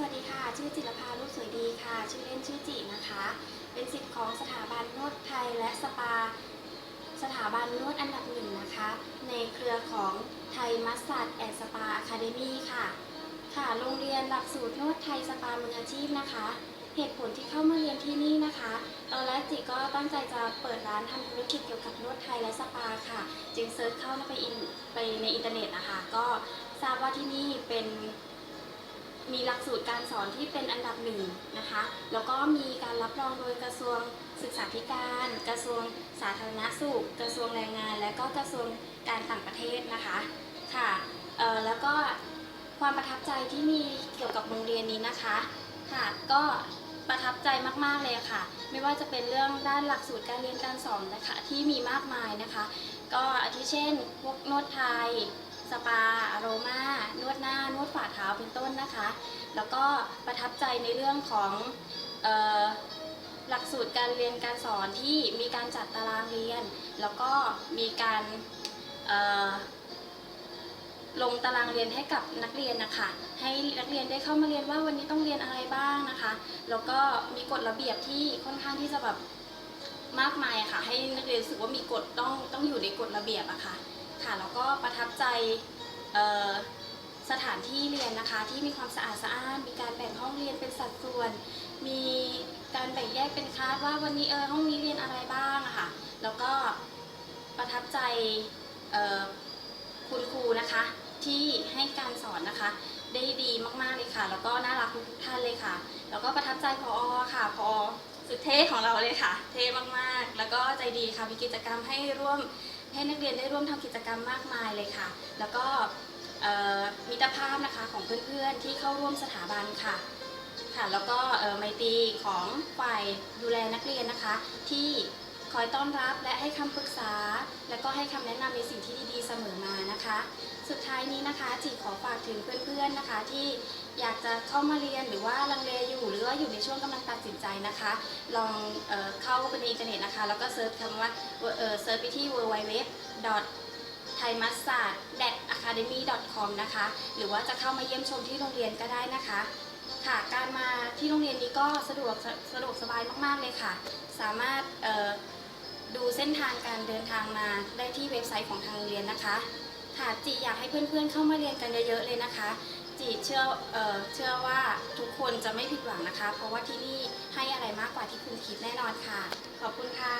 สวัสดีค่ะ ชื่อจิรภาลูกสวยดีค่ะ ชื่อเล่นชื่อจินะคะ เป็นสิทธิ์ของสถาบันนวดไทยและสปา สถาบันนวดอันดับหนึ่งนะคะ ในเครือของไทยมัสซัดแอนสปาอะคาเดมี่ค่ะ ค่ะ โรงเรียนหลักสูตรนวดไทยสปามืออาชีพนะคะ เหตุผลที่เข้ามาเรียนที่นี่นะคะ ตอนแรกจิก็ตั้งใจจะเปิดร้านทำธุรกิจเกี่ยวกับนวดไทยและสปาค่ะ จึงเซิร์ชเข้าไปอินไปในอินเทอร์เน็ตนะคะ ก็ทราบว่าที่นี่เป็น มีหลักสูตรการสอนที่เป็นอันดับหนึ่งนะคะ แล้วก็มีการรับรองโดยกระทรวงศึกษาธิการ กระทรวงสาธารณสุข กระทรวงแรงงาน และก็กระทรวงการต่างประเทศนะคะค่ะเอ่อแล้วก็ความประทับใจที่มีเกี่ยวกับโรงเรียนนี้นะคะค่ะก็ประทับใจมากๆเลยค่ะ ไม่ว่าจะเป็นเรื่องด้านหลักสูตรการเรียนการสอนนะคะที่มีมากมายนะคะ ก็อาทิเช่นพวกนวดไทย สปาอโรมานวดหน้านวดฝ่าเท้าเป็นต้นนะคะ แล้วก็ประทับใจในเรื่องของออหลักสูตรการเรียนการสอนที่มีการจัดตารางเรียน แล้วก็มีการลงตารางเรียนให้กับนักเรียนนะคะ ให้นักเรียนได้เข้ามาเรียนว่าวันนี้ต้องเรียนอะไรบ้างนะคะ แล้วก็มีกฎระเบียบที่ค่อนข้างที่จะแบบมากมายะค่ะ ให้นักเรียนรู้สึกว่ามีกฎต้องต้องอยู่ในกฎระเบียบอะค่ะ ค่ะแล้วก็ประทับใจสถานที่เรียนนะคะที่มีความสะอาดสะอ้าน มีการแบ่งห้องเรียนเป็นสัดส่วน มีการแบ่งแยกเป็นคลาสว่าวันนี้เออห้องนี้เรียนอะไรบ้างะค่ะ แล้วก็ประทับใจคุณครูนะคะที่ให้การสอนนะคะ ได้ดีมากๆเลยค่ะ แล้วก็น่ารักทุกท่านเลยค่ะ แล้วก็ประทับใจพอค่ะพอสุดเท่ของเราเลยค่ะ เท่มากๆ แล้วก็ใจดีค่ะมีกิจกรรมให้ร่วม ให้นักเรียนได้ร่วมทำกิจกรรมมากมายเลยค่ะ แล้วก็มิตรภาพนะคะของเพื่อนๆที่เข้าร่วมสถาบันค่ะค่ะ แล้วก็ไมตรีของฝ่ายดูแลนักเรียนนะคะที่ คอยต้อนรับและให้คำปรึกษา และก็ให้คำแนะนำในสิ่งที่ดีๆเสมอมานะคะ สุดท้ายนี้นะคะจีขอฝากถึงเพื่อนๆนะคะ ที่อยากจะเข้ามาเรียนหรือว่าลังเลอยู่ หรือว่าอยู่ในช่วงกำลังตัดสินใจนะคะ ลองเออเข้าไปในอินเทอร์เน็ตนะคะ แล้วก็เซิร์ชคำว่าเออเซิร์ชไปที่ www. t h a i m a s s a d academy com นะคะ หรือว่าจะเข้ามาเยี่ยมชมที่โรงเรียนก็ได้นะคะ ค่ะ การมาที่โรงเรียนนี้ก็สะดวกสะสะดวกสบายมาก ๆ เลยค่ะ สามารถ เส้นทางการเดินทางมาได้ที่เว็บไซต์ของทางโรงเรียนนะคะค่ะจีอยากให้เพื่อนๆเข้ามาเรียนกันเยอะๆเลยนะคะ จีเชื่อเอ่อเชื่อว่าทุกคนจะไม่ผิดหวังนะคะ เพราะว่าที่นี่ให้อะไรมากกว่าที่คุณคิดแน่นอนค่ะ ขอบคุณค่ะ